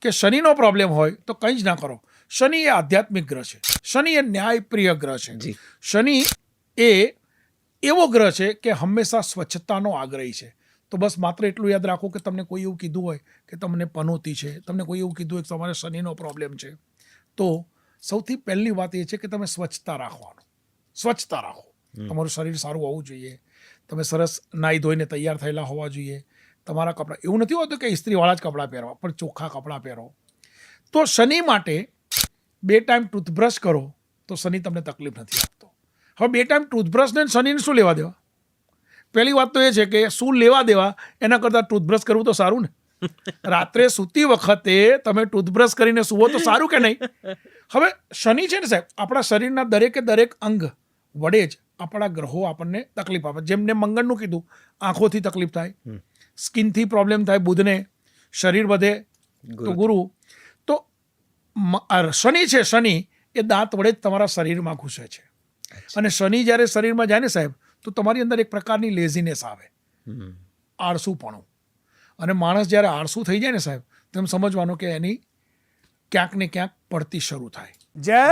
કે શનિનો પ્રોબ્લેમ હોય તો કંઈ જ ના કરો. શનિ એ આધ્યાત્મિક ગ્રહ છે. શનિ એ ન્યાયપ્રિય ગ્રહ છે. શનિ એ એવો ગ્રહ છે કે હંમેશા સ્વચ્છતાનો આગ્રહી છે. તો બસ માત્ર એટલું યાદ રાખો કે તમને કોઈ એવું કીધું હોય કે તમને પનોતી છે તમને કોઈ એવું કીધું હોય કે તમારે શનિનો પ્રોબ્લેમ છે. તો સૌથી પહેલી વાત એ છે કે તમે સ્વચ્છતા રાખવાનું. સ્વચ્છતા રાખો. તમારું શરીર સારું હોવું જોઈએ. તમે સરસ નાહી ધોઈને તૈયાર થયેલા હોવા જોઈએ. તમારા કપડાં. એવું નથી હોતું કે ઇસ્ત્રીવાળા જ કપડાં પહેરવા પણ ચોખ્ખા કપડાં પહેરો. તો શનિ માટે બે ટાઈમ ટૂથબ્રશ કરો તો શનિ તમને તકલીફ નથી આપતો. હવે બે ટાઈમ ટૂથબ્રશને ને શનિને શું લેવા દેવા? પહેલી વાત તો એ છે કે શું લેવા દેવા? એના કરતાં ટૂથબ્રશ કરવું તો સારું ને. રાત્રે સૂતી વખતે તમે ટૂથબ્રશ કરીને સૂવો તો સારું કે નહીં? હવે શનિ છે ને સાહેબ આપણા શરીરના દરેકે દરેક અંગ વડે જ આપણા ગ્રહો આપણને તકલીફ આપે. જેમને મંગળનું કીધું આંખોથી તકલીફ થાય. સ્કિનથી પ્રોબ્લેમ થાય બુધને શરીર વધે તો ગુરુ. તો શનિ છે શનિ એ દાંત વડે જ તમારા શરીરમાં ઘૂસે છે. અને શનિ જ્યારે શરીરમાં જાય ને સાહેબ તો તમારી અંદર એક પ્રકારની લેઝીનેસ આવે. આળસુપણું. અને માણસ જ્યારે આળસુ થઈ જાય ને સાહેબ તો એમ સમજવાનું કે એની ક્યાંક ને ક્યાંક પડતી શરૂ થાય. જય